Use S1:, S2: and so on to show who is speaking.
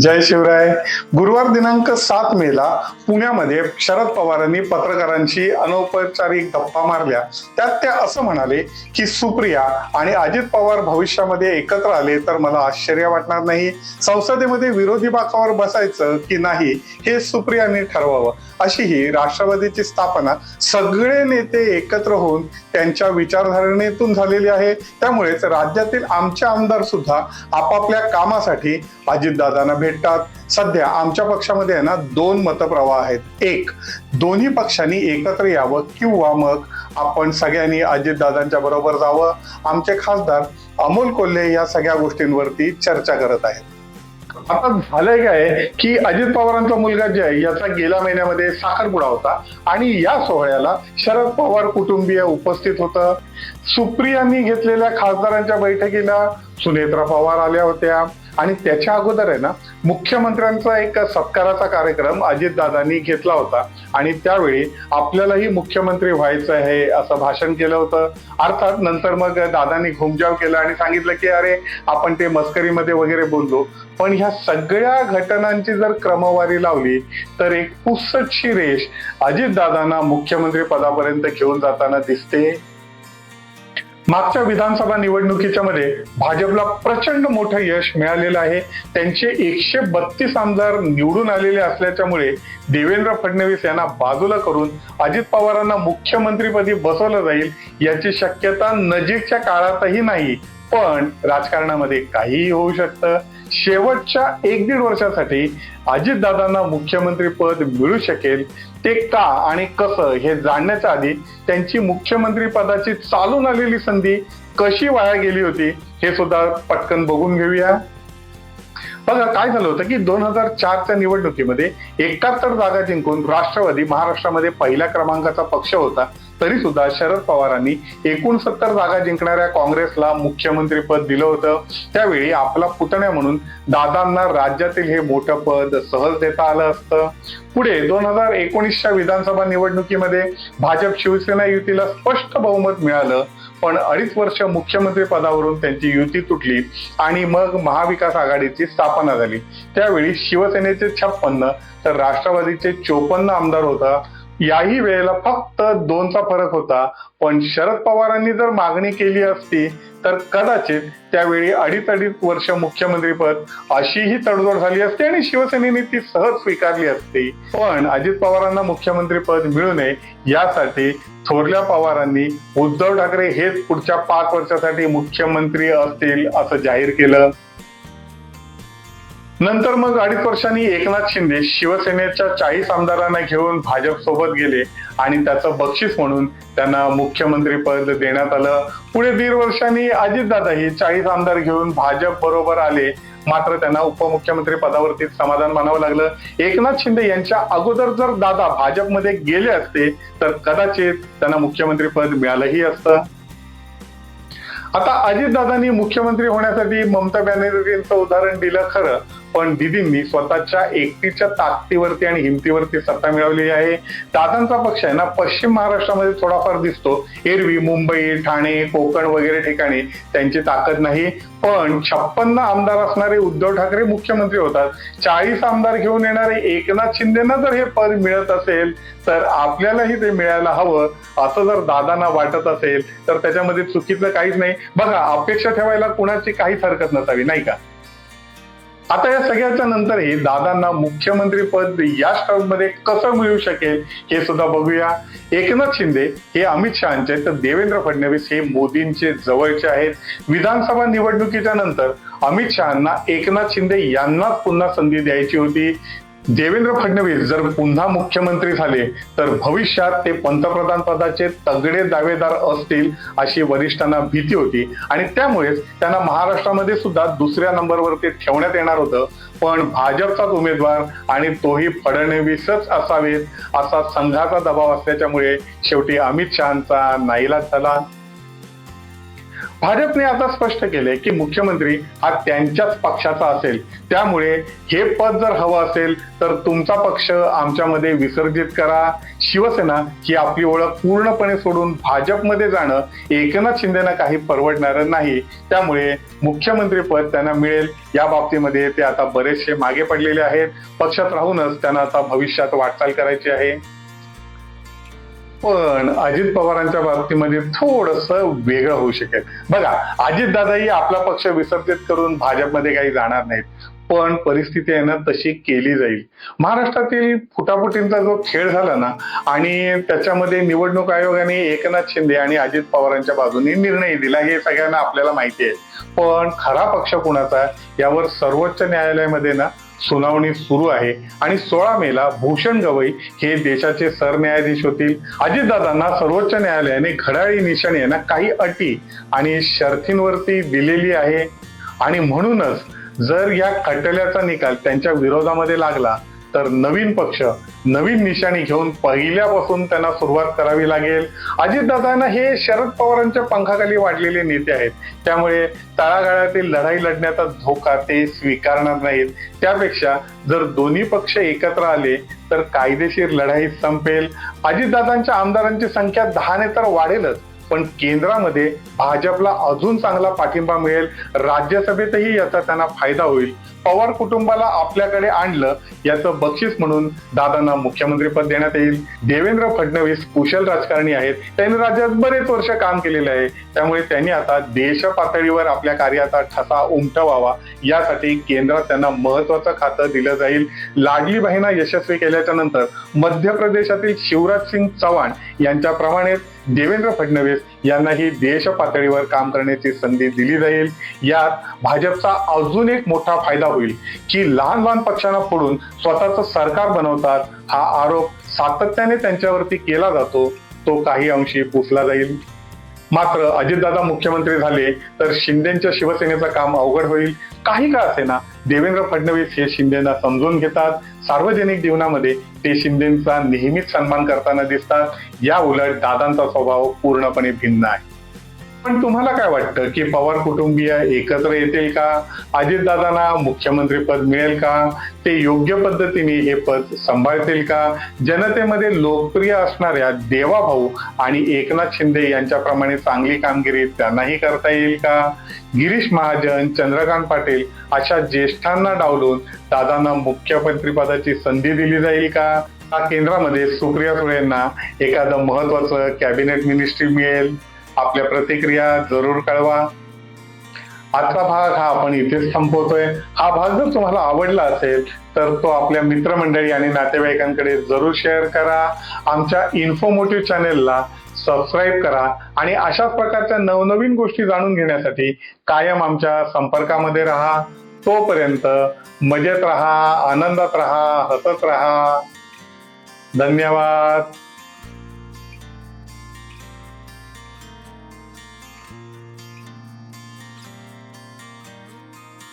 S1: जय शिवराय. गुरुवार दिनांक सात मेला पुण्यामध्ये शरद पवारांनी पत्रकारांशी अनौपचारिक गप्पा मारल्या. त्यात ते असं म्हणाले की सुप्रिया आणि अजित पवार भविष्यामध्ये एकत्र आले तर मला आश्चर्य वाटणार नाही. संसदेमध्ये विरोधी बाकावर बसायचं की नाही हे सुप्रियाने ठरवावं. अशी ही राष्ट्रवादीची स्थापना सगळे नेते एकत्र होऊन त्यांच्या विचारधारणेतून झालेली आहे. त्यामुळेच राज्यातील आमचे आमदार सुद्धा आपापल्या कामासाठी अजित अजितदादांना भेटतात. सध्या आमच्या पक्षामध्ये आहे ना दोन मतप्रवाह आहेत. एक दोन्ही पक्षांनी एकत्र यावं किंवा मग आपण सगळ्यांनी अजितदादांच्या बरोबर जावं. आमचे खासदार अमोल कोल्हे या सगळ्या गोष्टींवरती चर्चा करत आहेत. आता झालंय काय की अजित पवारांचा मुलगा जे आहे याचा गेल्या महिन्यामध्ये साखरपुडा होता आणि या सोहळ्याला शरद पवार कुटुंबीय उपस्थित होतं. सुप्रियांनी घेतलेल्या खासदारांच्या बैठकीला सुनेत्रा पवार आल्या होत्या. आणि त्याच्या अगोदर आहे ना मुख्यमंत्र्यांचा एक सत्काराचा कार्यक्रम अजितदादांनी घेतला होता. आणि त्यावेळी आपल्यालाही मुख्यमंत्री व्हायचं आहे असं भाषण केलं होतं. अर्थात नंतर मग दादांनी घुमजाव केला आणि सांगितलं की अरे आपण ते मस्करीमध्ये वगैरे बोललो. पण ह्या सगळ्या घटनांची जर क्रमवारी लावली तर एक पुसटशी रेष अजितदादांना मुख्यमंत्री पदापर्यंत घेऊन जाताना दिसते. मागच्या विधानसभा निवडणुकीच्या मध्ये भाजपला प्रचंड मोठं यश मिळालेलं आहे. त्यांचे एकशे बत्तीस आमदार निवडून आलेले असल्याच्यामुळे देवेंद्र फडणवीस यांना बाजूला करून अजित पवारांना मुख्यमंत्रीपदी बसवलं जाईल याची शक्यता नजीकच्या काळातही नाही. पण राजकारणामध्ये काहीही होऊ शकतं. शेवटच्या एक दीड वर्षासाठी अजितदादांना मुख्यमंत्री पद मिळू शकेल ते का आणि कसं हे जाणण्याच्या आधी त्यांची मुख्यमंत्री पदाची चालून आलेली संधी कशी वाया गेली होती हे सुद्धा पटकन बघून घेऊया. बघा काय झालं होतं की दोन हजार चारच्या निवडणुकीमध्ये एकाहत्तर जागा जिंकून राष्ट्रवादी महाराष्ट्रामध्ये पहिल्या क्रमांकाचा पक्ष होता. तरी सुद्धा शरद पवारांनी एकोणसत्तर जागा जिंकणाऱ्या काँग्रेसला मुख्यमंत्री पद दिलं होतं. त्यावेळी आपला पुतण्या म्हणून दादांना राज्यातील हे मोठं पद सहज देता आलं असतं. पुढे दोन हजार एकोणीसच्या विधानसभा निवडणुकीमध्ये भाजप शिवसेना युतीला स्पष्ट बहुमत मिळालं. पण अडीच वर्ष मुख्यमंत्री पदावरून त्यांची युती तुटली आणि मग महाविकास आघाडीची स्थापना झाली. त्यावेळी शिवसेनेचे छप्पन्न तर राष्ट्रवादीचे चोपन्न आमदार होता. याही वेळेला फक्त दोनचा फरक होता. पण शरद पवारांनी जर मागणी केली असती तर कदाचित त्यावेळी अडीच अडीच वर्ष मुख्यमंत्रीपद अशीही तडजोड झाली असती आणि शिवसेनेने ती सहज स्वीकारली असती. पण अजित पवारांना मुख्यमंत्रीपद मिळू नये यासाठी थोरल्या पवारांनी उद्धव ठाकरे हेच पुढच्या पाच वर्षासाठी मुख्यमंत्री असतील असं जाहीर केलं. नंतर मग अडीच वर्षांनी एकनाथ शिंदे शिवसेनेच्या चाळीस आमदारांना घेऊन भाजप सोबत गेले आणि त्याचं बक्षीस म्हणून त्यांना मुख्यमंत्री पद देण्यात आलं. पुढे दीड वर्षांनी अजितदादा हे चाळीस आमदार घेऊन भाजप बरोबर आले. मात्र त्यांना उपमुख्यमंत्री पदावरती समाधान मानावं लागलं. एकनाथ शिंदे यांच्या अगोदर जर दादा भाजपमध्ये गेले असते तर कदाचित त्यांना मुख्यमंत्री पद मिळालंही असतं. आता अजितदादांनी मुख्यमंत्री होण्यासाठी ममता बॅनर्जींचं उदाहरण दिलं खरं. पण दिदींनी स्वतःच्या एकटीच्या ताकदीवरती आणि हिमतीवरती सत्ता मिळवली आहे. दादांचा पक्ष आहे ना पश्चिम महाराष्ट्रामध्ये थोडाफार दिसतो. एरवी मुंबई ठाणे कोकण वगैरे ठिकाणी त्यांची ताकद नाही. पण छप्पन्न आमदार असणारे उद्धव ठाकरे मुख्यमंत्री होतात. चाळीस आमदार घेऊन येणारे एकनाथ शिंदेना जर हे पद मिळत असेल तर आपल्यालाही ते मिळायला हवं. असं जर दादांना वाटत असेल तर त्याच्यामध्ये चुकीचं काहीच नाही. बघा अपेक्षा ठेवायला कुणाची काहीच हरकत नसावी नाही का? आता या सगळ्याच्या नंतरही दादांना मुख्यमंत्री पद या मध्ये कसं मिळू शकेल हे सुद्धा बघूया. एकनाथ शिंदे हे अमित शहाचे तर देवेंद्र फडणवीस हे मोदींचे जवळचे आहेत. विधानसभा निवडणुकीच्या नंतर अमित शहाना एकनाथ शिंदे यांनाच पुन्हा संधी द्यायची होती. देवेंद्र फडणवीस जर पुन्हा मुख्यमंत्री झाले तर भविष्यात ते पंतप्रधान पदाचे तगडे दावेदार असतील अशी वरिष्ठांना भीती होती. आणि त्यामुळेच त्यांना महाराष्ट्रामध्ये सुद्धा दुसऱ्या नंबरवरती ठेवण्यात येणार होतं. पण भाजपचाच उमेदवार आणि तोही फडणवीसच असावेत असा संघाचा दबाव असल्याच्यामुळे शेवटी अमित शहाचा नाईलाज झाला. भाजपने आता स्पष्ट केले की मुख्यमंत्री हा त्यांच्याच पक्षाचा असेल. त्यामुळे हे पद जर हवं असेल तर तुमचा पक्ष आमच्यामध्ये विसर्जित करा. शिवसेना ही आपली ओळख पूर्णपणे सोडून भाजपमध्ये जाणं एकनाथ शिंदेना काही परवडणार नाही. त्यामुळे मुख्यमंत्री पद त्यांना मिळेल. या बाबतीमध्ये ते आता बरेचसे मागे पडलेले आहेत. पक्षात राहूनच त्यांना आता भविष्यात वाटचाल करायची आहे. पण अजित पवारांच्या बाबतीमध्ये थोडस वेगळं होऊ शकेल. बघा अजित दादाही आपला पक्ष विसर्जित करून भाजपमध्ये काही जाणार नाहीत. पण परिस्थिती आहे ना तशी केली जाईल. महाराष्ट्रातील फुटाफुटींचा जो खेळ झाला ना आणि त्याच्यामध्ये निवडणूक आयोगाने एकनाथ शिंदे आणि अजित पवारांच्या बाजूने निर्णय दिला हे सगळ्यांना आपल्याला माहिती आहे. पण खरा पक्ष कुणाचा यावर सर्वोच्च न्यायालयामध्ये ना सुनावणी सुरू आहे. आणि सोळा मेला भूषण गवई हे देशाचे सरन्यायाधीश होतील. अजितदादांना सर्वोच्च न्यायालयाने घड्याळी निशाण यांना काही अटी आणि शर्थींवरती दिलेली आहे. आणि म्हणूनच जर या खटल्याचा निकाल त्यांच्या विरोधामध्ये लागला तर नवीन पक्ष नवीन निशाणी घेऊन पहिल्यापासून त्यांना सुरुवात करावी लागेल. अजितदादांना हे शरद पवारांच्या पंखाखाली वाढलेले नेते आहेत. त्यामुळे तळागाळातील लढाई लढण्याचा धोका ते स्वीकारणार नाहीत. त्यापेक्षा जर दोन्ही पक्ष एकत्र आले तर कायदेशीर लढाई संपेल. अजितदादांच्या आमदारांची संख्या दहाने तर वाढेलच. पण केंद्रामध्ये भाजपला अजून चांगला पाठिंबा मिळेल. राज्यसभेतही याचा त्यांना फायदा होईल. पवार कुटुंबाला आपल्याकडे आणलं याचं बक्षीस म्हणून दादांना मुख्यमंत्रीपद देण्यात येईल. देवेंद्र फडणवीस कुशल राजकारणी आहेत. त्यांनी राज्यात बरेच वर्ष काम केलेले आहे. त्यामुळे त्यांनी आता देश पातळीवर आपल्या कार्याचा ठसा उमटवावा. यासाठी केंद्रात त्यांना महत्वाचं खातं दिलं जाईल. लाडली बहिणा यशस्वी केल्याच्यानंतर मध्य प्रदेशातील शिवराज सिंग चव्हाण यांच्याप्रमाणेच देवेंद्र फडणवीस यांनाही देश पातळीवर काम करण्याची संधी दिली जाईल. यात भाजपचा अजून एक मोठा फायदा होईल की लहान लहान पक्षांना फोडून स्वतःचं सरकार बनवतात हा आरोप सातत्याने त्यांच्यावरती केला जातो तो काही अंशी पुसला जाईल. मात्र अजितदादा मुख्यमंत्री झाले तर शिंदेच्या शिवसेनेचं काम अवघड होईल. काही का असेना देवेंद्र फडणवीस हे शिंदेना समजून घेतात. सार्वजनिक जीवनामध्ये ते शिंदेचा नेहमीच सन्मान करताना दिसतात. या उलट दादांचा स्वभाव पूर्णपणे भिन्न आहे. पण तुम्हाला काय वाटतं की पवार कुटुंबीय एकत्र येतील का? अजितदादांना मुख्यमंत्रीपद मिळेल का? ते योग्य पद्धतीने हे पद सांभाळतील का? जनतेमध्ये लोकप्रिय असणाऱ्या देवाभाऊ आणि एकनाथ शिंदे यांच्याप्रमाणे चांगली कामगिरी त्यांनाही करता येईल का? गिरीश महाजन चंद्रकांत पाटील अशा ज्येष्ठांना डावलून दादांना मुख्यमंत्रीपदाची संधी दिली जाईल का? का केंद्रामध्ये सुप्रिया सुळेंना एखादं महत्वाचं कॅबिनेट मिनिस्ट्री मिळेल? आपल्या प्रतिक्रिया जरूर कळवा. आजचा भाग हा आपण इथेच संपवतोय. हा भाग जर तुम्हाला आवडला असेल तर तो आपल्या मित्रमंडळी आणि नातेवाईकांकडे जरूर शेअर करा. आमच्या इन्फॉर्मेटिव्ह चॅनेलला सबस्क्राईब करा आणि अशाच प्रकारच्या नवनवीन गोष्टी जाणून घेण्यासाठी कायम आमच्या संपर्कामध्ये राहा. तोपर्यंत मजेत राहा आनंदात राहा हसत राहा. धन्यवाद.